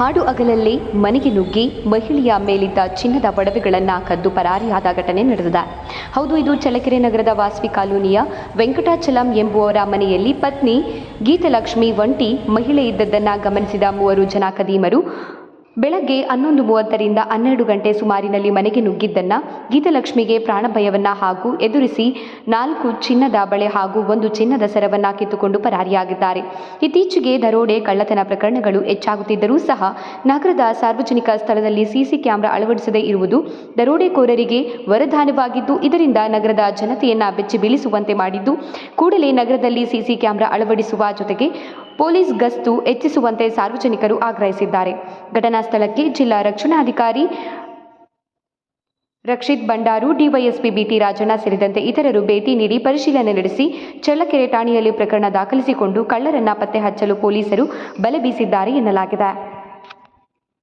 ಹಾಡು ಅಗಲಲ್ಲಿ ಮನೆಗೆ ನುಗ್ಗಿ ಮಹಿಳೆಯ ಮೇಲಿದ್ದ ಚಿನ್ನದ ಒಡವೆಗಳನ್ನು ಕದ್ದು ಪರಾರಿಯಾದ ಘಟನೆ ನಡೆದಿದೆ. ಹೌದು, ಇದು ಚಳ್ಳಕೆರೆ ನಗರದ ವಾಸವಿ ಕಾಲೋನಿಯ ವೆಂಕಟಾಚಲಂ ಎಂಬುವರ ಮನೆಯಲ್ಲಿ ಪತ್ನಿ ಗೀತಲಕ್ಷ್ಮಿ ಒಂಟಿ ಮಹಿಳೆ ಇದ್ದದ್ದನ್ನು ಗಮನಿಸಿದ ಮೂವರು ಜನ ಕದೀಮರು ಬೆಳಗ್ಗೆ ಹನ್ನೊಂದು ಮೂವತ್ತರಿಂದ ಹನ್ನೆರಡು ಗಂಟೆ ಸುಮಾರಿನಲ್ಲಿ ಮನೆಗೆ ನುಗ್ಗಿದ್ದನ್ನ ಗೀತಲಕ್ಷ್ಮಿಗೆ ಪ್ರಾಣಭಯವನ್ನ ಹಾಗೂ ಎದುರಿಸಿ ನಾಲ್ಕು ಚಿನ್ನದ ಬಳೆ ಹಾಗೂ ಒಂದು ಚಿನ್ನದ ಸರವನ್ನ ಕಿತ್ತುಕೊಂಡು ಪರಾರಿಯಾಗಿದ್ದಾರೆ. ಇತ್ತೀಚೆಗೆ ದರೋಡೆ, ಕಳ್ಳತನ ಪ್ರಕರಣಗಳು ಹೆಚ್ಚಾಗುತ್ತಿದ್ದರೂ ಸಹ ನಗರದ ಸಾರ್ವಜನಿಕ ಸ್ಥಳದಲ್ಲಿ ಸಿಸಿ ಕ್ಯಾಮೆರಾ ಅಳವಡಿಸದೇ ಇರುವುದು ದರೋಡೆಕೋರರಿಗೆ ವರದಾನವಾಗಿದ್ದು, ಇದರಿಂದ ನಗರದ ಜನತೆಯನ್ನ ಬೆಚ್ಚಿ ಬೀಳಿಸುವಂತೆ ಮಾಡಿದ್ದು, ಕೂಡಲೇ ನಗರದಲ್ಲಿ ಸಿಸಿ ಕ್ಯಾಮೆರಾ ಅಳವಡಿಸುವ ಜೊತೆಗೆ ಪೊಲೀಸ್ ಗಸ್ತು ಹೆಚ್ಚಿಸುವಂತೆ ಸಾರ್ವಜನಿಕರು ಆಗ್ರಹಿಸಿದ್ದಾರೆ. ಘಟನಾ ಸ್ಥಳಕ್ಕೆ ಜಿಲ್ಲಾ ರಕ್ಷಣಾಧಿಕಾರಿ Rakshith Bandaru DYSP B T Rajanna ಸೇರಿದಂತೆ ಇತರರು ಭೇಟಿ ನೀಡಿ ಪರಿಶೀಲನೆ ನಡೆಸಿ ಚಳ್ಳಕೆರೆ ಠಾಣೆಯಲ್ಲಿ ಪ್ರಕರಣ ದಾಖಲಿಸಿಕೊಂಡು ಕಳ್ಳರನ್ನ ಪತ್ತೆ ಹಚ್ಚಲು ಪೊಲೀಸರು ಬಲೆ ಬೀಸಿದ್ದಾರೆ ಎನ್ನಲಾಗಿದೆ.